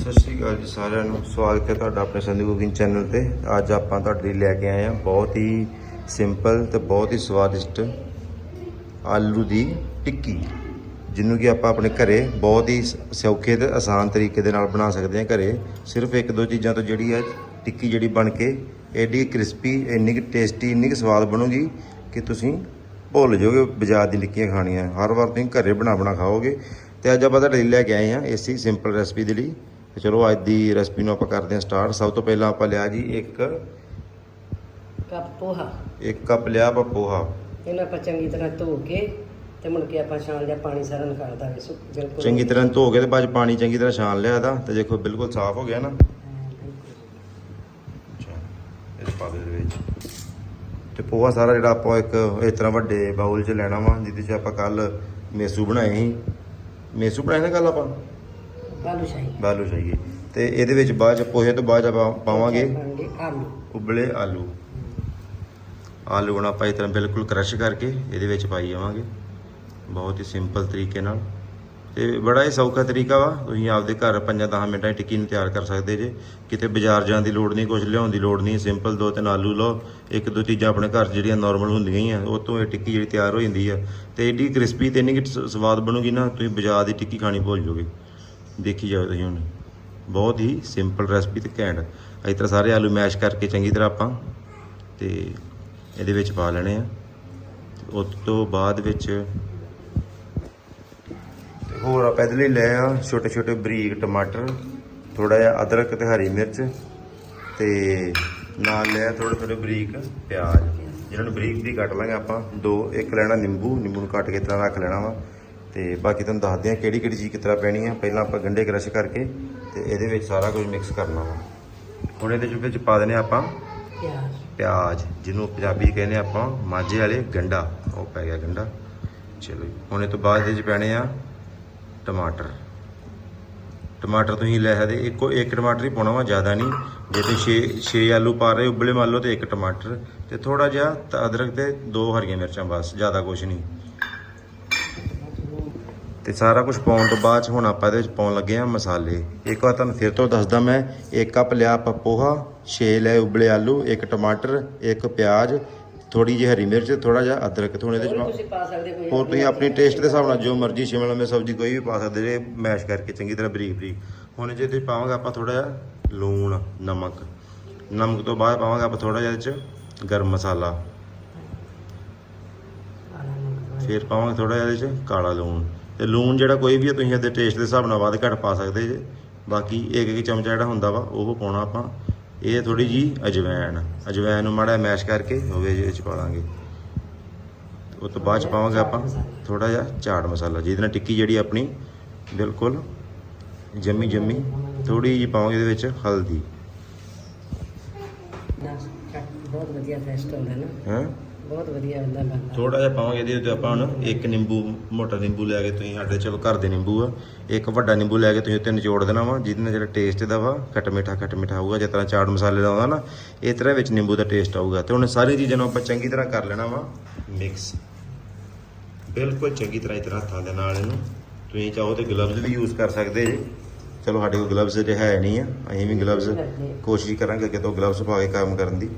ਸਤਿ ਸ਼੍ਰੀ ਅਕਾਲ ਜੀ ਸਾਰਿਆਂ ਨੂੰ। ਸਵਾਗਤ ਹੈ ਤੁਹਾਡਾ ਆਪਣੇ ਸੰਧੂ ਕੁਕਿੰਗ ਚੈਨਲ ਤੇ। ਅੱਜ ਆਪਾਂ ਤੁਹਾਡੇ ਲਈ ਲੈ ਕੇ ਆਏ ਹਾਂ ਬਹੁਤ ਹੀ ਸਿੰਪਲ ਤੇ ਬਹੁਤ ਹੀ ਸਵਾਦਿਸ਼ਟ ਆਲੂ ਦੀ ਟਿੱਕੀ ਜਿਹਨੂੰ ਕਿ ਆਪਾਂ ਆਪਣੇ ਘਰੇ ਬਹੁਤ ਹੀ ਸ- ਸੌਖੇ ਤੇ ਆਸਾਨ ਤਰੀਕੇ ਦੇ ਨਾਲ ਬਣਾ ਸਕਦੇ ਹਾਂ ਘਰੇ। ਸਿਰਫ ਇੱਕ ਦੋ ਚੀਜ਼ਾਂ ਤੋਂ ਜਿਹੜੀ ਹੈ ਟਿੱਕੀ ਜਿਹੜੀ ਬਣ ਕੇ, ਐਡੀ ਕ੍ਰਿਸਪੀ, ਇੰਨੀ ਕਿ ਟੇਸਟੀ ਇੰਨੀ ਕਿ ਸਵਾਦ ਬਣੂਗੀ ਕਿ ਤੁਸੀਂ ਭੁੱਲ ਜਾਓਗੇ ਬਾਜ਼ਾਰ ਦੀ ਟਿੱਕੀਆਂ ਖਾਣੀਆਂ। ਹਰ ਵਾਰ ਤੁਸੀਂ ਘਰੇ ਬਣਾ ਬਣਾ ਖਾਓਗੇ। ਤੇ ਅੱਜ ਆਪਾਂ ਤੁਹਾਡੇ ਲਈ ਲੈ ਕੇ ਆਏ ਹਾਂ ਇਸੇ ਸਿੰਪਲ ਰੈਸਪੀ ਦੇ ਲਈ ਤੇ ਚਲੋ ਅੱਜ ਦੀ ਰੈਸਪੀ ਨੂੰ ਆਪਾਂ ਕਰਦੇ ਹਾਂ ਸਟਾਰਟ। ਸਭ ਤੋਂ ਪਹਿਲਾਂ ਆਪਾਂ ਲਿਆ ਜੀ ਇੱਕ ਕੱਪ ਪੋਹਾ। ਇੱਕ ਕੱਪ ਲਿਆ ਆਪਾਂ ਪੋਹਾ। ਇਹਨੂੰ ਆਪਾਂ ਚੰਗੀ ਤਰ੍ਹਾਂ ਧੋ ਕੇ ਤੇ ਮੁੜ ਕੇ ਆਪਾਂ ਛਾਣ ਲਿਆ ਪਾਣੀ ਸਾਰਾ ਨਿਕਾਲ ਦਾਂਗੇ ਸੁੱਕ ਬਿਲਕੁਲ। ਚੰਗੀ ਤਰ੍ਹਾਂ ਧੋ ਕੇ ਤੇ ਬਾਅਦ 'ਚ ਪਾਣੀ ਚੰਗੀ ਤਰ੍ਹਾਂ ਛਾਣ ਲਿਆ ਇਹਦਾ ਤੇ ਦੇਖੋ ਬਿਲਕੁਲ ਸਾਫ਼ ਹੋ ਗਿਆ ਨਾ। ਪਾ ਦੇ ਵਿੱਚ। ਤੇ ਪੋਹਾ ਸਾਰਾ ਜਿਹੜਾ ਆਪਾਂ ਇੱਕ ਇਸ ਤਰ੍ਹਾਂ ਵੱਡੇ ਬਾਉਲ 'ਚ ਲੈਣਾ ਵਾ ਜਿਹਦੇ 'ਚ ਆਪਾਂ ਕੱਲ ਮੇਸੂ ਬਣਾਏ ਸੀ। ਮੇਸੂ ਬਣਾਏ ਨਾ ਕੱਲ ਆਪਾਂ? ਬਾਲੂ ਸ਼ਾਹੀ। ਬਾਲੂ ਚਾਹੀਏ ਤੇ ਇਹਦੇ ਵਿੱਚ ਬਾਅਦ 'ਚ ਪੋਹੇ ਤੋਂ ਬਾਅਦ ਆਪਾਂ ਪਾਵਾਂਗੇ ਆਲੂ। ਉਬਲੇ ਆਲੂ। ਆਲੂ ਨੂੰ ਆਪਾਂ ਇਸ ਤਰ੍ਹਾਂ ਬਿਲਕੁਲ ਕ੍ਰਸ਼ ਕਰਕੇ ਇਹਦੇ ਵਿੱਚ ਪਾਈ ਜਾਵਾਂਗੇ। ਬਹੁਤ ਹੀ ਸਿੰਪਲ ਤਰੀਕੇ ਨਾਲ। ਤੇ ਬੜਾ ਹੀ ਸੌਖਾ ਤਰੀਕਾ ਵਾ। ਤੁਸੀਂ ਆਪਦੇ ਘਰ 5-10 ਮਿੰਟਾਂ 'ਚ ਟਿੱਕੀ ਨੂੰ ਤਿਆਰ ਕਰ ਸਕਦੇ ਜੇ। ਕਿਤੇ ਬਾਜ਼ਾਰ ਜਾਣ ਦੀ ਲੋੜ ਨਹੀਂ ਕੁਝ ਲਿਆਉਣ ਦੀ ਲੋੜ ਨਹੀਂ। ਸਿੰਪਲ ਦੋ ਤਿੰਨ ਆਲੂ ਲਓ। ਇੱਕ ਦੋ ਚੀਜ਼ਾਂ ਆਪਣੇ ਘਰ ਜਿਹੜੀਆਂ ਨਾਰਮਲ ਹੁੰਦੀਆਂ ਹੀ ਆ ਉਹ ਤੋਂ ਇਹ ਟਿੱਕੀ ਜਿਹੜੀ ਤਿਆਰ ਹੋ ਜਾਂਦੀ ਆ। ਤੇ ਏਡੀ ਕ੍ਰਿਸਪੀ ਤੇ ਇੰਨੀ ਸਵਾਦ ਬਣੂਗੀ ਨਾ। ਤੁਸੀਂ ਬਾਜ਼ਾਰ ਦੀ ਟਿੱਕੀ ਖਾਣੀ ਭੁੱਲ ਜਾਓਗੇ। ਦੇਖੀ ਜਾਓ ਤੁਸੀਂ ਹੁਣ। ਬਹੁਤ ਹੀ ਸਿੰਪਲ ਰੈਸਪੀ ਤੇ ਘੈਂਟ। ਇਸ ਤਰ੍ਹਾਂ ਸਾਰੇ ਆਲੂ ਮੈਸ਼ ਕਰਕੇ ਚੰਗੀ ਤਰ੍ਹਾਂ ਆਪਾਂ ਤੇ ਇਹਦੇ ਵਿੱਚ ਪਾ ਲੈਣੇ ਆ। ਤੇ ਉਸ ਤੋਂ ਬਾਅਦ ਵਿੱਚ ਹੋਰ ਆਪਾਂ ਇਹਦੇ ਲਈ ਲੈ ਆ ਛੋਟੇ ਛੋਟੇ ਬਰੀਕ ਟਮਾਟਰ ਥੋੜਾ ਜਿਹਾ ਅਦਰਕ ਤੇ ਹਰੀ ਮਿਰਚ ਤੇ ਨਾਲ ਲਿਆ ਥੋੜੇ ਥੋੜੇ ਬਰੀਕ ਪਿਆਜ਼। ਜਿਹਨਾਂ ਨੂੰ ਬਰੀਕ ਬਰੀਕ ਕੱਟ ਲਾਂਗੇ ਆਪਾਂ, ਦੋ, ਇੱਕ ਲੈਣਾ ਨਿੰਬੂ ਨਿੰਬੂ ਨੂੰ ਕੱਟ ਕੇ ਤਰ੍ਹਾਂ ਰੱਖ ਲੈਣਾ ਵਾ। ਤੇ ਬਾਕੀ ਤੁਹਾਨੂੰ ਦੱਸਦੇ ਆ ਕਿਹੜੀ ਕਿਹੜੀ ਚੀਜ਼ ਕਿਸ ਤਰ੍ਹਾਂ ਪੈਣੀ ਆ। ਪਹਿਲਾਂ ਆਪਾਂ ਗੰਢੇ ਕ੍ਰਸ਼ ਕਰਕੇ ਤੇ ਇਹਦੇ ਵਿੱਚ ਸਾਰਾ ਕੁਝ ਮਿਕਸ ਕਰਨਾ ਵਾ। ਹੁਣ ਇਹਦੇ ਵਿੱਚ ਪਾ ਦੇਣੇ ਆਪਾਂ ਪਿਆਜ਼। ਪਿਆਜ਼ ਜਿਹਨੂੰ ਪੰਜਾਬੀ ਕਹਿੰਦੇ ਆਪਾਂ ਮਾਝੇ ਵਾਲੇ ਗੰਡਾ ਉਹ ਪੈ ਗਿਆ ਗੰਡਾ ਚਲੋ। ਹੁਣ ਇਹ ਤੋਂ ਬਾਅਦ ਇਹਦੇ 'ਚ ਪੈਣੇ ਆ ਟਮਾਟਰ। ਟਮਾਟਰ ਤੁਸੀਂ ਲੈ ਸਕਦੇ ਇੱਕੋ ਇੱਕ ਟਮਾਟਰ ਹੀ ਪਾਉਣਾ ਵਾ ਜ਼ਿਆਦਾ ਨਹੀਂ। ਜੇ ਤੁਸੀਂ 6 6 ਆਲੂ ਪਾ ਰਹੇ ਉਬਲੇ ਮੰਨ ਲਓ ਤੇ ਇੱਕ ਟਮਾਟਰ। ਤੇ ਥੋੜਾ ਜਿਹਾ ਅਦਰਕ ਤੇ ਦੋ ਹਰੀਆਂ ਮਿਰਚਾਂ ਬਸ ਜ਼ਿਆਦਾ ਕੁਝ ਨਹੀਂ। ਤੇ ਸਾਰਾ ਕੁਝ ਪਾਉਣ ਤੋਂ ਬਾਅਦ 'ਚ ਹੁਣ ਆਪਾਂ ਇਹਦੇ ਵਿੱਚ ਪਾਉਣ ਲੱਗੇ ਆ ਮਸਾਲੇ। ਇੱਕ ਵਾਰ ਤੁਹਾਨੂੰ ਫਿਰ ਤੋਂ ਦੱਸਦਾ ਮੈਂ ਇੱਕ ਕੱਪ ਲਿਆ ਆਪਾਂ ਪੋਹਾ 6 ਲੈ ਉਬਲੇ ਆਲੂ ਇੱਕ ਟਮਾਟਰ ਇੱਕ ਪਿਆਜ਼ ਥੋੜੀ ਜਿਹੀ ਹਰੀ ਮਿਰਚ ਥੋੜਾ ਜਿਹਾ ਅਦਰਕ। ਥੋੜੇ ਇਹਦੇ ਚ ਤੁਸੀਂ ਪਾ ਸਕਦੇ ਕੋਈ ਹੋਰ ਤੁਸੀਂ ਆਪਣੇ ਟੇਸਟ ਦੇ ਹਿਸਾਬ ਨਾਲ ਜੋ ਮਰਜ਼ੀ ਸ਼ਿਮਲਾ ਮਿਰਚ ਸਬਜ਼ੀ ਕੋਈ ਵੀ ਪਾ ਸਕਦੇ ਜੇ ਮੈਸ਼ ਕਰਕੇ ਚੰਗੀ ਤਰ੍ਹਾਂ ਬਰੀਕ ਬਰੀਕ। ਹੁਣ ਜੇ ਤੁਸੀਂ ਪਾਵਾਂਗੇ ਆਪਾਂ ਥੋੜਾ ਜਿਹਾ ਲੂਣ ਨਮਕ। ਨਮਕ ਤੋਂ ਬਾਅਦ ਪਾਵਾਂਗੇ ਆਪਾਂ ਥੋੜਾ ਜਿਹਾ ਇਹਦੇ ਚ ਗਰਮ ਮਸਾਲਾ। ਫਿਰ ਪਾਵਾਂਗੇ ਥੋੜਾ ਜਿਹਾ ਇਹਦੇ ਚ ਕਾਲਾ ਲੂਣ। ਤੇ ਲੂਣ ਜਿਹੜਾ ਕੋਈ ਵੀ ਹੈ ਤੁਸੀਂ ਇਹਦੇ ਟੇਸਟ ਦੇ ਹਿਸਾਬ ਨਾਲ ਵੱਧ ਘੱਟ ਪਾ ਸਕਦੇ ਜੇ। ਬਾਕੀ ਇੱਕ ਇੱਕ ਚਮਚਾ ਜਿਹੜਾ ਹੁੰਦਾ ਵਾ ਉਹ ਪਾਉਣਾ ਆਪਾਂ। ਇਹ ਥੋੜੀ ਜੀ ਅਜਵੈਣ। ਅਜਵੈਣ ਨੂੰ ਮਾੜਾ ਮੈਸ਼ ਕਰਕੇ ਹੋਵੇ ਜਿਹਦੇ ਚ ਪਾ ਲਾਂਗੇ ਉਸ ਤੋਂ ਬਾਅਦ ਚ ਪਾਵਾਂਗੇ ਆਪਾਂ ਥੋੜਾ ਜਿਹਾ ਚਾਟ ਮਸਾਲਾ। ਜਿਹਦੇ ਨਾਲ ਟਿੱਕੀ ਜਿਹੜੀ ਆਪਣੀ ਬਿਲਕੁਲ ਜੰਮੀ ਜੰਮੀ ਥੋੜੀ ਜਿਹੀ ਪਾਵਾਂਗੇ ਇਹਦੇ ਵਿੱਚ ਹਲਦੀ। ਨਾ, ਬਹੁਤ ਵਧੀਆ ਟੇਸਟ ਹੁੰਦਾ ਨਾ। ਹੈ? ਬਹੁਤ ਵਧੀਆ ਹੁੰਦਾ ਲੱਗਦਾ ਥੋੜਾ ਜਿਹਾ ਪਾਵਾਂਗੇ ਇਹਦੇ ਉੱਤੇ ਆਪਾਂ ਹੁਣ ਇੱਕ ਨਿੰਬੂ ਮੋਟਾ ਨਿੰਬੂ ਲੈ ਕੇ ਤੁਸੀਂ ਸਾਡੇ ਚਲੋ ਘਰ ਦੇ ਨਿੰਬੂ ਆ। ਇੱਕ ਵੱਡਾ ਨਿੰਬੂ ਲੈ ਕੇ ਤੁਸੀਂ ਉੱਤੇ ਨਿਚੋੜ ਦੇਣਾ ਵਾ ਜਿਹਦੇ ਨਾਲ ਜਿਹੜਾ ਟੇਸਟ ਇਹਦਾ ਵਾ ਖੱਟ ਮਿੱਠਾ ਖੱਟ ਮਿੱਠਾ ਆਊਗਾ ਜਿਸ ਤਰ੍ਹਾਂ ਚਾਟ ਮਸਾਲੇ ਦਾ ਆਉਂਦਾ ਨਾ ਇਸ ਤਰ੍ਹਾਂ ਵਿੱਚ ਨਿੰਬੂ ਦਾ ਟੇਸਟ ਆਊਗਾ। ਤੇ ਹੁਣ ਸਾਰੀ ਚੀਜ਼ਾਂ ਨੂੰ ਆਪਾਂ ਚੰਗੀ ਤਰ੍ਹਾਂ ਕਰ ਲੈਣਾ ਵਾ ਮਿਕਸ ਬਿਲਕੁਲ ਚੰਗੀ ਤਰ੍ਹਾਂ ਇਸ ਤਰ੍ਹਾਂ ਹੱਥਾਂ ਦੇ ਨਾਲ ਇਹਨੂੰ। ਤੁਸੀਂ ਚਾਹੋ ਤੇ ਗਲਵਜ਼ ਵੀ ਯੂਜ਼ ਕਰ ਸਕਦੇ ਜੇ। ਚਲੋ ਸਾਡੇ ਕੋਲ ਗਲਵਜ਼ ਜੇ ਹੈ ਨਹੀਂ ਆ ਅਸੀਂ ਵੀ ਗਲਵਜ਼ ਕੋਸ਼ਿਸ਼ ਕਰਾਂਗੇ ਕਿ ਤੋਂ ਗਲਵਜ਼ ਪਾ ਕੇ ਕੰਮ ਕਰਨ ਦੀ।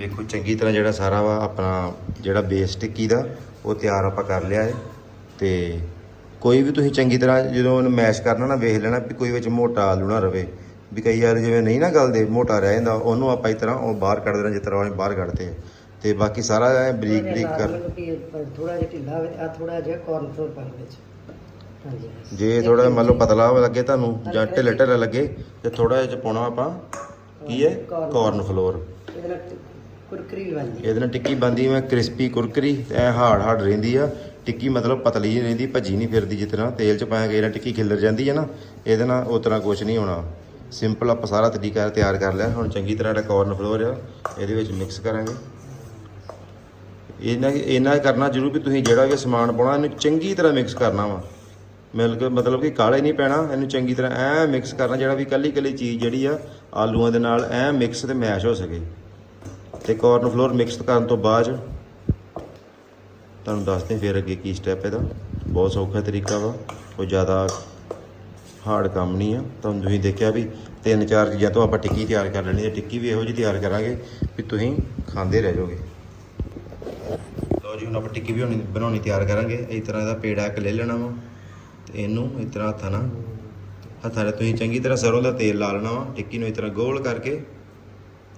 ਵੇਖੋ ਚੰਗੀ ਤਰ੍ਹਾਂ ਜਿਹੜਾ ਸਾਰਾ ਵਾ ਆਪਣਾ ਜਿਹੜਾ ਬੇਸ ਟਿੱਕੀ ਦਾ ਉਹ ਤਿਆਰ ਆਪਾਂ ਕਰ ਲਿਆ ਹੈ ਤੇ ਕੋਈ ਵੀ ਤੁਸੀਂ ਚੰਗੀ ਤਰ੍ਹਾਂ ਜਦੋਂ ਉਹਨੂੰ ਮੈਸ਼ ਕਰਨਾ ਨਾ ਵੇਖ ਲੈਣਾ ਵੀ ਕੋਈ ਵਿੱਚ ਮੋਟਾ ਆਲੂ ਨਾ ਰਵੇ। ਵੀ ਕਈ ਵਾਰ ਜਿਵੇਂ ਨਹੀਂ ਨਾ ਗਲਦੇ ਮੋਟਾ ਰਹਿ ਜਾਂਦਾ ਉਹਨੂੰ ਆਪਾਂ ਇਸ ਤਰ੍ਹਾਂ ਉਹ ਬਾਹਰ ਕੱਢ ਦੇਣਾ ਜਿਸ ਤਰ੍ਹਾਂ ਉਹਨੇ ਬਾਹਰ ਕੱਢਦੇ ਆ। ਤੇ ਬਾਕੀ ਸਾਰਾ ਐਂ ਬਰੀਕ ਬਰੀਕ ਕਰ ਥੋੜਾ ਜਿਹਾ ਢਿੱਲਾ ਹੋਵੇ ਆ ਥੋੜਾ ਜਿਹਾ ਪਾ ਵਿੱਚ। ਜੇ ਥੋੜਾ ਮੰਨ ਲਓ ਪਤਲਾ ਲੱਗੇ ਤੁਹਾਨੂੰ ਜਾਂ ਢਿੱਲਾ ਢਿੱਲਾ ਲੱਗੇ ਤੇ ਥੋੜਾ ਜਿਹਾ ਪਾਉਣਾ ਆਪਾਂ ਕੀ ਹੈ ਕਾਰਨ ਫਲੋਰ ਕੁਰਕਰੀ ਬਣਦੀ। ਇਹਦੇ ਨਾਲ ਟਿੱਕੀ ਬਣਦੀ, ਮੈਂ ਕ੍ਰਿਸਪੀ ਕੁਰਕਰੀ ਤੇ ਐ ਹਾਰਡ ਹਾਰਡ ਰਹਿੰਦੀ ਆ। ਟਿੱਕੀ ਮਤਲਬ ਪਤਲੀ ਨਹੀਂ ਰਹਿੰਦੀ, ਭੱਜੀ ਨਹੀਂ ਫਿਰਦੀ ਜਿਸ ਤਰ੍ਹਾਂ। ਤੇਲ ਚ ਪਾਇਆ ਗਿਆ ਟਿੱਕੀ ਖਿਲਰ ਜਾਂਦੀ ਹੈ ਨਾ, ਇਹਦੇ ਨਾਲ ਉਸ ਤਰ੍ਹਾਂ ਕੁਝ ਨਹੀਂ ਹੋਣਾ। ਸਿੰਪਲ ਆਪਾਂ ਸਾਰਾ ਤਰੀਕਾ ਤਿਆਰ ਕਰ ਲਿਆ। ਹੁਣ ਚੰਗੀ ਤਰ੍ਹਾਂ ਜਿਹੜਾ ਕਾਰਨ ਫਲੋਰ ਆ, ਇਹਦੇ ਵਿੱਚ ਮਿਕਸ ਕਰਾਂਗੇ। ਇਹਨਾਂ ਇਹਨਾਂ ਕਰਨਾ ਜ਼ਰੂਰ ਵੀ ਤੁਸੀਂ ਜਿਹੜਾ ਵੀ ਸਮਾਨ ਪਾਉਣਾ, ਇਹਨੂੰ ਚੰਗੀ ਤਰ੍ਹਾਂ ਮਿਕਸ ਕਰਨਾ ਵਾ। ਮਿਲ ਕੇ ਮਤਲਬ ਕਿ ਕਾਲੇ ਨਹੀਂ ਪੈਣਾ, ਇਹਨੂੰ ਚੰਗੀ ਤਰ੍ਹਾਂ ਐ ਮਿਕਸ ਕਰਨਾ, ਜਿਹੜਾ ਵੀ ਕੱਲੀ ਕੱਲੀ ਚੀਜ਼ ਜਿਹੜੀ ਆ, ਆਲੂਆਂ ਦੇ ਨਾਲ ਐ ਮਿਕਸ ਤੇ ਮੈਸ਼ ਹੋ ਸਕੇ। ਤੇ ਕੋਰਨ ਫਲੋਰ ਮਿਕਸ ਕਰਨ ਤੋਂ ਬਾਅਦ ਤੁਹਾਨੂੰ ਦੱਸਦੇ ਫਿਰ ਅੱਗੇ ਕੀ ਸਟੈਪ ਇਹਦਾ। ਬਹੁਤ ਸੌਖਾ ਤਰੀਕਾ ਵਾ, ਕੋਈ ਜ਼ਿਆਦਾ ਹਾਰਡ ਕੰਮ ਨਹੀਂ ਆ। ਤੁਹਾਨੂੰ ਤੁਸੀਂ ਦੇਖਿਆ ਵੀ ਤਿੰਨ ਚਾਰ ਚੀਜ਼ਾਂ ਤੋਂ ਆਪਾਂ ਟਿੱਕੀ ਤਿਆਰ ਕਰ ਲੈਣੀ ਹੈ। ਟਿੱਕੀ ਵੀ ਇਹੋ ਜਿਹੀ ਤਿਆਰ ਕਰਾਂਗੇ ਵੀ ਤੁਸੀਂ ਖਾਂਦੇ ਰਹਿ ਜਾਓਗੇ। ਲਓ ਜੀ, ਹੁਣ ਆਪਾਂ ਟਿੱਕੀ ਵੀ ਬਣਾਉਣੀ ਬਣਾਉਣੀ ਤਿਆਰ ਕਰਾਂਗੇ। ਇਸ ਤਰ੍ਹਾਂ ਇਹਦਾ ਪੇੜਾ ਇੱਕ ਲੈ ਲੈਣਾ ਵਾ ਤੇ ਇਹਨੂੰ ਇਸ ਤਰ੍ਹਾਂ ਹੱਥਾਂ ਨਾਲ ਹੱਥਾਂ ਨਾਲ ਤੁਸੀਂ ਚੰਗੀ ਤਰ੍ਹਾਂ ਸਰੋਂ ਦਾ ਤੇਲ ਲਾ ਲੈਣਾ ਵਾ। ਟਿੱਕੀ ਨੂੰ ਇਸ ਤਰ੍ਹਾਂ ਗੋਲ ਕਰਕੇ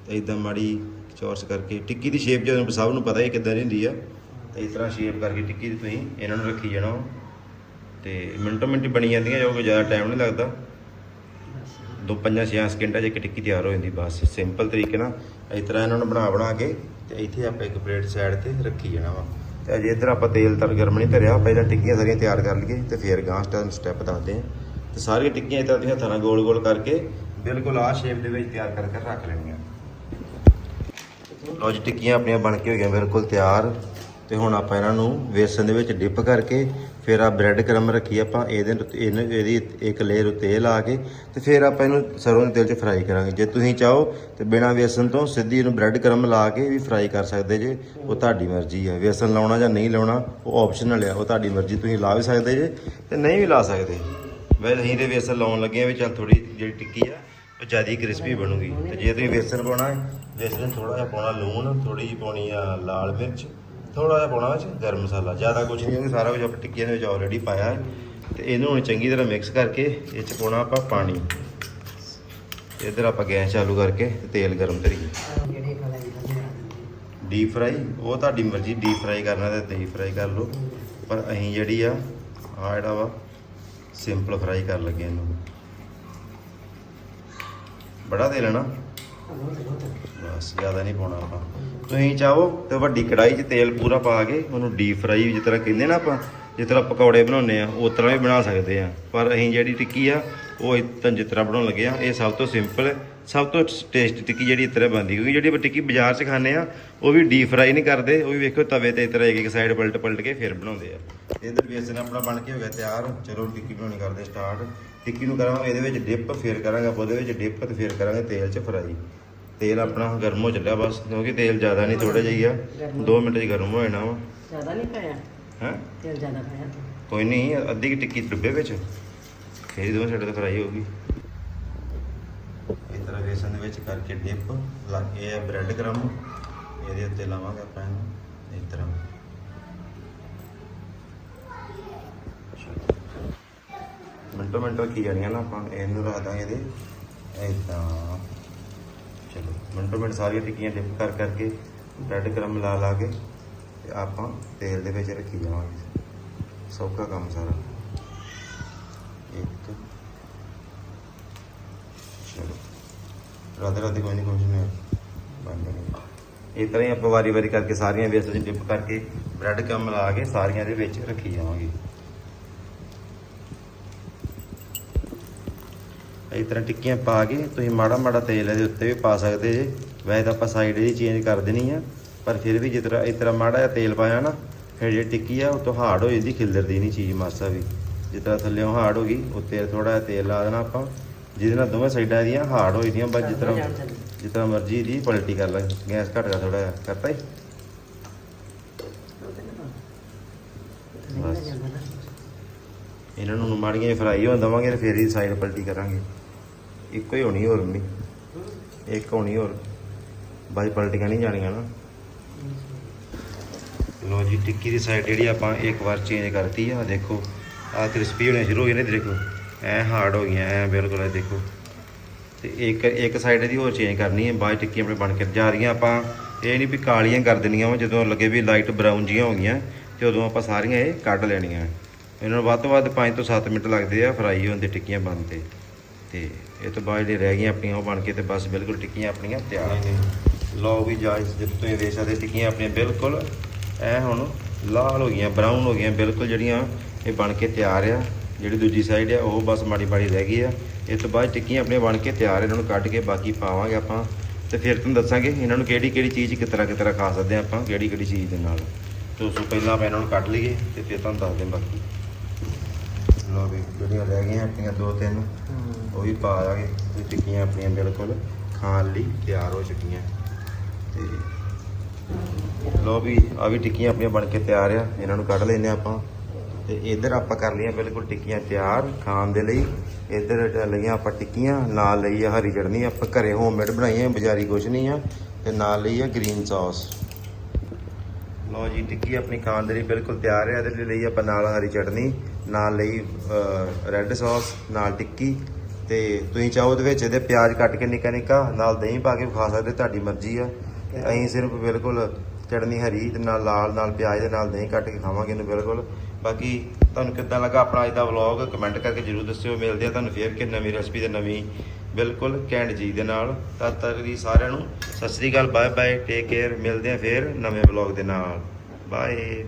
ਇਦਾਂ ਮਾੜੀ ਚੌਰਸ ਕਰਕੇ, ਟਿੱਕੀ ਦੀ ਸ਼ੇਪ ਜਦੋਂ ਸਭ ਨੂੰ ਪਤਾ ਹੀ ਕਿੱਦਾਂ ਦੀ ਹੁੰਦੀ ਆ, ਤੇ ਇਸ ਤਰ੍ਹਾਂ ਸ਼ੇਪ ਕਰਕੇ ਟਿੱਕੀ ਦੀ ਤੁਸੀਂ ਇਹਨਾਂ ਨੂੰ ਰੱਖੀ ਜਾਣਾ। ਵਾ। ਤੇ ਮਿੰਟੋ ਮਿੰਟ ਬਣੀ ਜਾਂਦੀਆਂ, ਜੋ ਕੋਈ ਜ਼ਿਆਦਾ ਟਾਈਮ ਨਹੀਂ ਲੱਗਦਾ। ਦੋ ਪੰਜਾਂ ਛੇ ਸਕਿੰਟਾਂ 'ਚ ਇੱਕ ਟਿੱਕੀ ਤਿਆਰ ਹੋ ਜਾਂਦੀ, ਬਸ ਸਿੰਪਲ ਤਰੀਕੇ ਨਾਲ। ਇਸ ਤਰ੍ਹਾਂ ਇਹਨਾਂ ਨੂੰ ਬਣਾ ਬਣਾ ਕੇ ਤੇ ਇੱਥੇ ਆਪਾਂ ਇੱਕ ਪਲੇਟ ਸਾਈਡ ਤੇ ਰੱਖੀ ਜਾਣਾ ਵਾ। ਤੇ ਅਜੇ ਇੱਧਰ ਆਪਾਂ ਤੇਲ ਤਰ ਗਰਮ ਨਹੀਂ ਧਰਿਆ, ਪਹਿਲਾਂ ਟਿੱਕੀਆਂ ਸਾਰੀਆਂ ਤਿਆਰ ਕਰ ਲਈਏ ਤੇ ਫਿਰ ਗਾਂ ਸਟੈਪ ਦੱਸਦੇ ਆ ਤੇ ਸਾਰੀਆਂ ਟਿੱਕੀਆਂ ਇਸ ਤਰ੍ਹਾਂ ਦੀਆਂ ਹੱਥਾਂ ਨਾਲ ਗੋਲ ਗੋਲ ਕਰਕੇ ਬਿਲਕੁਲ ਆਹ ਸ਼ੇਪ ਦੇ ਵਿੱਚ ਤਿਆਰ ਕਰਕੇ ਰੱਖ ਲੈਣੀਆਂ। ਲਓ ਜੀ, ਟਿੱਕੀਆਂ ਆਪਣੀਆਂ ਬਣ ਕੇ ਹੋ ਗਈਆਂ ਬਿਲਕੁਲ ਤਿਆਰ। ਤੇ ਹੁਣ ਆਪਾਂ ਇਹਨਾਂ ਨੂੰ ਵੇਸਣ ਦੇ ਵਿੱਚ ਡਿਪ ਕਰਕੇ ਫਿਰ ਆ ਬ੍ਰੈਡ ਕਰਮ ਰੱਖੀ ਆਪਾਂ, ਇਹਦੇ ਉੱਤੇ- ਇਹਨੂੰ ਇਹਦੀ ਇੱਕ ਲੇਅਰ ਉੱਤੇ ਲਾ ਕੇ ਤੇ ਫਿਰ ਆਪਾਂ ਇਹਨੂੰ ਸਰੋਂ ਦੇ ਤੇਲ 'ਚ ਫਰਾਈ ਕਰਾਂਗੇ। ਜੇ ਤੁਸੀਂ ਚਾਹੋ ਤੇ ਬਿਨਾਂ ਵੇਸਣ ਤੋਂ ਸਿੱਧੀ ਇਹਨੂੰ ਬ੍ਰੈਡ ਕਰਮ ਲਾ ਕੇ ਵੀ ਫਰਾਈ ਕਰ ਸਕਦੇ ਜੇ, ਉਹ ਤੁਹਾਡੀ ਮਰਜ਼ੀ ਹੈ ਵੇਸਣ ਲਾਉਣਾ ਜਾਂ ਨਹੀਂ ਲਾਉਣਾ, ਉਹ ਆਪਸ਼ਨਲ ਆ, ਉਹ ਤੁਹਾਡੀ ਮਰਜ਼ੀ, ਤੁਸੀਂ ਲਾ ਵੀ ਸਕਦੇ ਜੇ ਤੇ ਨਹੀਂ ਵੀ ਲਾ ਸਕਦੇ। ਵੈਸੇ ਅਸੀਂ ਤੇ ਵੇਸਣ ਲਾਉਣ ਲੱਗੇ ਆ ਵੀ ਚੱਲ ਥੋੜੀ ਜਿਹੜੀ ਟਿੱਕੀ ਆ, ਉਹ ਜ਼ਿਆਦਾ ਕ੍ਰਿਸਪੀ ਬਣੂਗੀ। ਤੇ ਜੇ ਤੁਸੀਂ ਵੇਸਣ ਪਾਉਣਾ ਜਿਸ ਵੇਸਣ ਥੋੜਾ ਜਿਹਾ ਪਾਉਣਾ ਲੂਣ ਥੋੜੀ ਜਿਹੀ ਪਾਉਣੀ ਆ ਲਾਲ ਮਿਰਚ ਥੋੜਾ ਜਿਹਾ ਪਾਉਣਾ ਵਿੱਚ ਗਰਮ ਮਸਾਲਾ, ਜ਼ਿਆਦਾ ਕੁਝ ਨਹੀਂ ਕਿਉਂਕਿ ਸਾਰਾ ਕੁਝ ਆਪਾਂ ਟਿੱਕੀਆਂ ਦੇ ਵਿੱਚ ਆਲਰੇਡੀ ਪਾਇਆ ਹੈ। ਤੇ ਇਹਨੂੰ ਹੁਣ ਚੰਗੀ ਤਰ੍ਹਾਂ ਮਿਕਸ ਕਰਕੇ ਇਹ ਚ ਪਾਉਣਾ ਆਪਾਂ ਪਾਣੀ। ਇੱਧਰ ਆਪਾਂ ਗੈਸ ਚਾਲੂ ਕਰਕੇ ਤੇਲ ਗਰਮ ਕਰੀਏ। ਡੀਪ ਫਰਾਈ ਉਹ ਤੁਹਾਡੀ ਮਰਜ਼ੀ ਡੀਪ ਫਰਾਈ ਕਰਨਾ ਤੇ ਡੀਪ ਫਰਾਈ ਕਰ ਲਓ। ਪਰ ਅਸੀਂ ਜਿਹੜੀ ਆ ਆ ਜਿਹੜਾ ਵਾ ਸਿੰਪਲ ਫਰਾਈ ਕਰ ਲੱਗੇ ਇਹਨੂੰ। ਬੜਾ ਤੇਲ ਹੈ ਨਾ? ਬਸ, ਜ਼ਿਆਦਾ ਨਹੀਂ ਪਾਉਣਾ ਆਪਾਂ। ਤੁਸੀਂ ਚਾਹੋ ਤੇ ਵੱਡੀ ਕੜਾਈ 'ਚ ਤੇਲ ਪੂਰਾ ਪਾ ਕੇ ਉਹਨੂੰ ਡੀਪ ਫਰਾਈ ਜਿਸ ਤਰ੍ਹਾਂ ਕਹਿੰਦੇ ਨਾ ਆਪਾਂ, ਜਿਸ ਤਰ੍ਹਾਂ ਪਕੌੜੇ ਬਣਾਉਂਦੇ ਆ, ਉਸ ਤਰ੍ਹਾਂ ਵੀ ਬਣਾ ਸਕਦੇ ਆ। ਪਰ ਅਸੀਂ ਜਿਹੜੀ ਟਿੱਕੀ ਆ, ਉਹ ਇਤਾਂ ਜਿਸ ਤਰ੍ਹਾਂ ਬਣਾਉਣ ਲੱਗੇ ਆ, ਇਹ ਸਭ ਤੋਂ ਸਿੰਪਲ ਸਭ ਤੋਂ ਟੇਸਟੀ ਟਿੱਕੀ ਜਿਹੜੀ ਇਸ ਤਰ੍ਹਾਂ ਬਣਦੀ ਕਿਉਂਕਿ ਜਿਹੜੀ ਆਪਾਂ ਟਿੱਕੀ ਬਾਜ਼ਾਰ 'ਚ ਖਾਂਦੇ ਆ, ਉਹ ਵੀ ਡੀਪ ਫਰਾਈ ਨਹੀਂ ਕਰਦੇ, ਉਹ ਵੀ ਵੇਖੋ ਤਵੇ ਤੇ ਇਸ ਤਰ੍ਹਾਂ ਇੱਕ ਇੱਕ ਸਾਈਡ ਪਲਟ ਪਲਟ ਕੇ ਫਿਰ ਬਣਾਉਂਦੇ ਆ। ਇਧਰ ਵੇਸਣ ਆਪਣਾ ਬਣ ਕੇ ਹੋ ਗਿਆ ਤਿਆਰ। ਚਲੋ ਟਿੱਕੀ ਬਣਾਉਣੀ ਕਰਦੇ ਸਟਾਰਟ ਟਿੱਕੀ ਨੂੰ ਕਰਾਂਗੇ ਇਹਦੇ ਵਿੱਚ ਡਿਪ ਫਿਰ ਕਰਾਂਗੇ ਆਪਾਂ ਉਹਦੇ ਵਿੱਚ ਡਿਪ ਤੇ ਫਿਰ ਕਰਾਂਗੇ ਤੇਲ 'ਚ ਫਰਾਈ ਤੇਲ ਆਪਣਾ ਗਰਮ ਹੋ ਚੱਲਿਆ ਬਸ ਕਿਉਂਕਿ ਤੇਲ ਜ਼ਿਆਦਾ ਨਹੀਂ ਥੋੜਾ ਜਿਹਾ ਹੀ ਆ। 2 ਮਿੰਟ 'ਚ ਗਰਮ ਹੋ ਜਾਣਾ ਵਾ। ਜ਼ਿਆਦਾ ਨਹੀਂ ਪਾਇਆ ਹੈ? ਤੇਲ ਜ਼ਿਆਦਾ ਪਾਇਆ ਕੋਈ ਨਹੀਂ ਅੱਧੀ ਕੁ ਟਿੱਕੀ ਡੱਬੇ ਵਿੱਚ। ਫੇਰ ਦੋਵੇਂ ਸਾਈਡ ਤੇ ਫਰਾਈ ਹੋਊਗੀ। ਇਸ ਤਰ੍ਹਾਂ ਵੇਸਣ ਦੇ ਵਿੱਚ ਕਰਕੇ ਡਿਪ ਇਹ ਹੈ ਬ੍ਰੈਡ ਕ੍ਰਮ। ਇਹਦੇ ਉੱਤੇ ਲਾਵਾਂਗੇ ਆਪਾਂ ਇਹਨੂੰ ਇਸ ਤਰ੍ਹਾਂ। ਮਿੰਟੋ ਮਿੰਟ ਰੱਖੀ ਜਾਣੀਆਂ ਨਾ ਆਪਾਂ ਇਹਨੂੰ ਰੱਖ ਦਾਂਗੇ ਇਹਦੇ। ਇਦਾਂ ਚਲੋ ਮਿੰਟੋ ਮਿੰਟ ਸਾਰੀਆਂ ਟਿੱਕੀਆਂ ਡਿਪ ਕਰ ਕਰਕੇ ਬ੍ਰੈਡ ਕਰਮ ਲਾ ਲਾ ਕੇ, ਤੇ ਆਪਾਂ ਤੇਲ ਦੇ ਵਿੱਚ ਰੱਖੀ ਜਾਵਾਂਗੇ। ਸੌਖਾ ਕੰਮ ਸਾਰਾ। ਇੱਕ, ਚਲੋ ਰਾਧੇ ਰਾਧੇ ਕੋਈ ਨਹੀਂ ਕੁਝ ਨਹੀਂ ਬਣ ਜਾਣੀ। ਇਸ ਤਰ੍ਹਾਂ ਹੀ ਆਪਾਂ ਵਾਰੀ ਵਾਰੀ ਕਰਕੇ ਸਾਰੀਆਂ ਵੇਸਣ 'ਚ ਡਿਪ ਕਰਕੇ ਬ੍ਰੈਡ ਕਰਮ ਲਾ ਕੇ ਸਾਰੀਆਂ ਦੇ ਵਿੱਚ ਰੱਖੀ ਜਾਵਾਂਗੇ। ਇਸ ਤਰ੍ਹਾਂ ਟਿੱਕੀਆਂ ਪਾ ਕੇ ਤੁਸੀਂ ਮਾੜਾ ਮਾੜਾ ਤੇਲ ਇਹਦੇ ਉੱਤੇ ਵੀ ਪਾ ਸਕਦੇ ਜੇ। ਵੈਸੇ ਤਾਂ ਆਪਾਂ ਸਾਈਡ ਇਹਦੀ ਚੇਂਜ ਕਰ ਦੇਣੀ ਆ ਪਰ ਫਿਰ ਵੀ ਜਿਸ ਤਰ੍ਹਾਂ ਇਸ ਤਰ੍ਹਾਂ ਮਾੜਾ ਜਿਹਾ ਤੇਲ ਪਾਇਆ ਨਾ ਫਿਰ ਜਿਹੜੀ ਟਿੱਕੀ ਆ ਉਹ ਤੋਂ ਹਾਰਡ ਹੋ ਜਾਂਦੀ ਖਿਲਰਦੀ ਨਹੀਂ ਚੀਜ਼ ਮਾਸਾ ਵੀ। ਜਿਸ ਤਰ੍ਹਾਂ ਥੱਲੇੋਂ ਹਾਰਡ ਹੋ ਗਈ ਉੱਤੇ ਥੋੜਾ ਜਿਹਾ ਤੇਲ ਲਾ ਦੇਣਾ ਆਪਾਂ ਜਿਹਦੇ ਨਾਲ ਦੋਵੇਂ ਸਾਈਡਾਂ ਇਹਦੀਆਂ ਹਾਰਡ ਹੋ ਜਾਂਦੀਆਂ ਬਸ ਜਿਸ ਤਰ੍ਹਾਂ ਜਿਸ ਤਰ੍ਹਾਂ ਮਰਜ਼ੀ ਦੀ ਪਲਟੀ ਕਰ ਲੈ ਗੈਸ ਘੱਟ ਕਰ ਥੋੜਾ ਜਿਹਾ ਕਰਤਾ ਹੀ ਬਸ। ਇਹਨਾਂ ਨੂੰ ਮਾੜੀਆਂ ਫਰਾਈ ਹੋਣ ਦਵਾਂਗੇ ਫਿਰ ਹੀ ਸਾਈਡ ਪਲਟੀ ਕਰਾਂਗੇ। ਇੱਕੋ ਹੀ ਹੋਣੀ ਹੋਰ ਨਹੀਂ ਇੱਕ ਹੋਣੀ ਹੋਰ। ਬਾਈ ਪਲਟੀਆਂ ਨਹੀਂ ਜਾਣੀਆਂ ਨਾ। ਲੋ ਜੀ, ਟਿੱਕੀ ਦੀ ਸਾਈਡ ਜਿਹੜੀ ਆਪਾਂ ਇੱਕ ਵਾਰ ਚੇਂਜ ਕਰਤੀ ਆ, ਦੇਖੋ। ਆ ਕ੍ਰਿਸਪੀ ਹੋਣੇ ਸ਼ੁਰੂ ਹੋ ਗਏ ਨੇ ਦੇਖੋ। ਐ ਹਾਰਡ ਹੋ ਗਈਆਂ, ਐ ਬਿਲਕੁਲ, ਇਹ ਦੇਖੋ। ਤੇ ਇੱਕ ਇੱਕ ਸਾਈਡ ਦੀ ਹੋਰ ਚੇਂਜ ਕਰਨੀ ਹੈ ਬਾਅਦ 'ਚ ਟਿੱਕੀਆਂ ਆਪਣੇ ਬਣ ਕੇ ਜਾ ਰਹੀਆਂ ਆਪਾਂ। ਇਹ ਨਹੀਂ ਵੀ ਕਾਲੀਆਂ ਕਰ ਦੇਣੀਆਂ ਵਾ, ਜਦੋਂ ਲੱਗੇ ਵੀ ਲਾਈਟ ਬਰਾਊਨ ਜੀਆਂ ਹੋ ਗਈਆਂ, ਤੇ ਉਦੋਂ ਆਪਾਂ ਸਾਰੀਆਂ ਇਹ ਕੱਢ ਲੈਣੀਆਂ। ਇਹਨਾਂ ਨੂੰ ਵੱਧ ਤੋਂ ਵੱਧ 5 ਤੋਂ 7 ਮਿੰਟ ਲੱਗਦੇ ਆ ਫਰਾਈ ਹੋਣ ਦੇ ਟਿੱਕੀਆਂ ਬਣ ਤੇ। ਤੇ ਇਹ ਤੋਂ ਬਾਅਦ ਜਿਹੜੇ ਰਹਿ ਗਈਆਂ ਆਪਣੀਆਂ ਉਹ ਬਣ ਕੇ ਤੇ ਬਸ ਬਿਲਕੁਲ ਟਿੱਕੀਆਂ ਆਪਣੀਆਂ ਤਿਆਰ ਨੇ। ਲਓ ਵੀ ਜਾਇਜ਼ ਜਿੱਥੇ ਤੁਸੀਂ ਵੇਖ ਸਕਦੇ ਟਿੱਕੀਆਂ ਆਪਣੀਆਂ ਬਿਲਕੁਲ ਐ ਹੁਣ ਲਾਲ ਹੋ ਗਈਆਂ ਬਰਾਊਨ ਹੋ ਗਈਆਂ ਬਿਲਕੁਲ ਜਿਹੜੀਆਂ ਇਹ ਬਣ ਕੇ ਤਿਆਰ ਆ। ਜਿਹੜੀ ਦੂਜੀ ਸਾਈਡ ਆ ਉਹ ਬਸ ਮਾੜੀ ਮਾੜੀ ਰਹਿ ਗਈ ਆ। ਇਹ ਤੋਂ ਬਾਅਦ ਟਿੱਕੀਆਂ ਆਪਣੀਆਂ ਬਣ ਕੇ ਤਿਆਰ ਆ, ਇਹਨਾਂ ਨੂੰ ਕੱਢ ਕੇ ਬਾਕੀ ਪਾਵਾਂਗੇ ਆਪਾਂ। ਤੇ ਫਿਰ ਤੁਹਾਨੂੰ ਦੱਸਾਂਗੇ ਇਹਨਾਂ ਨੂੰ ਕਿਹੜੀ ਕਿਹੜੀ ਚੀਜ਼ ਕਿਸ ਤਰ੍ਹਾਂ ਕਿਸ ਤਰ੍ਹਾਂ ਖਾ ਸਕਦੇ ਆ ਆਪਾਂ ਕਿਹੜੀ ਕਿਹੜੀ ਚੀਜ਼ ਦੇ ਨਾਲ। ਤੇ ਉਸ ਤੋਂ ਪਹਿਲਾਂ ਆਪਾਂ ਇਹਨਾਂ ਨੂੰ ਕੱਢ ਲਈਏ ਤੇ ਫਿਰ ਤੁਹਾਨੂੰ ਦੱਸਦੇ ਬਾਕੀ। ਲਓ ਵੀ ਜਿਹੜੀਆਂ ਰਹਿ ਗਈਆਂ ਆਪਣੀਆਂ ਦੋ ਤਿੰਨ ਉਹ ਵੀ ਪਾ ਦਾਂਗੇ ਤੇ ਟਿੱਕੀਆਂ ਆਪਣੀਆਂ ਬਿਲਕੁਲ ਖਾਣ ਲਈ ਤਿਆਰ ਹੋ ਚੁੱਕੀਆਂ। ਤੇ ਲੋ ਵੀ ਆ ਵੀ ਟਿੱਕੀਆਂ ਆਪਣੀਆਂ ਬਣ ਕੇ ਤਿਆਰ ਆ ਇਹਨਾਂ ਨੂੰ ਕੱਢ ਲੈਨੇ ਆਪਾਂ। ਤੇ ਇਧਰ ਆਪਾਂ ਕਰ ਲਈਆਂ ਬਿਲਕੁਲ ਟਿੱਕੀਆਂ ਤਿਆਰ ਖਾਣ ਦੇ ਲਈ। ਇਧਰ ਲਈਆਂ ਆਪਾਂ ਟਿੱਕੀਆਂ ਨਾਲ ਲਈ ਆ ਹਰੀ ਚਟਨੀ ਆਪਾਂ ਘਰੇ ਹੋਮਮੇਡ ਬਣਾਈਆਂ ਬਾਜ਼ਾਰੀ ਕੁਛ ਨਹੀਂ ਆ। ਤੇ ਨਾਲ ਲਈ ਆ ਗ੍ਰੀਨ ਸੌਸ ਲਓ ਜੀ ਟਿੱਕੀ ਆਪਣੀ ਖਾਣ ਦੇ ਲਈ ਬਿਲਕੁਲ ਤਿਆਰ ਹੈ ਇਹਦੇ ਲਈ ਆਪਾਂ ਨਾਲ ਹਰੀ ਚਟਨੀ। ਨਾਲ ਲਈ ਰੈੱਡ ਸੌਸ ਨਾਲ ਟਿੱਕੀ ਤੇ ਤੁਸੀਂ ਚਾਹੋ ਦੇ ਵਿੱਚ ਇਹਦੇ ਪਿਆਜ਼ ਕੱਟ ਕੇ ਨਿੱਕਾ ਨਿੱਕਾ, ਨਾਲ ਦਹੀਂ ਪਾ ਕੇ ਖਾ ਸਕਦੇ ਤੁਹਾਡੀ ਮਰਜ਼ੀ ਆ। ਤੇ ਅਸੀਂ ਸਿਰਫ ਬਿਲਕੁਲ ਚਟਨੀ ਹਰੀ ਤੇ ਨਾਲ ਲਾਲ, ਨਾਲ ਪਿਆਜ਼ ਦੇ ਨਾਲ ਦਹੀਂ ਕੱਟ ਕੇ ਖਾਵਾਂਗੇ ਇਹਨੂੰ ਬਿਲਕੁਲ। ਬਾਕੀ ਤੁਹਾਨੂੰ ਕਿੱਦਾਂ ਲੱਗਾ ਆਪਣਾ ਅੱਜ ਦਾ ਵਲੌਗ ਕਮੈਂਟ ਕਰਕੇ ਜਰੂਰ ਦੱਸਿਓ। ਮਿਲਦੇ ਆ ਤੁਹਾਨੂੰ ਫੇਰ ਕਿ ਨਵੀਂ ਰੈਸਪੀ ਤੇ ਨਵੀਂ ਬਿਲਕੁਲ ਕੈਂਡ ਜੀ ਦੇ ਨਾਲ। ਤਦ ਤੱਕ ਦੀ ਸਾਰਿਆਂ ਨੂੰ ਸਤਿ ਸ੍ਰੀ ਅਕਾਲ ਬਾਏ ਬਾਏ ਟੇਕ ਕੇਅਰ ਮਿਲਦੇ ਆ ਫੇਰ ਨਵੇਂ ਵਲੌਗ ਦੇ ਨਾਲ। ਬਾਏ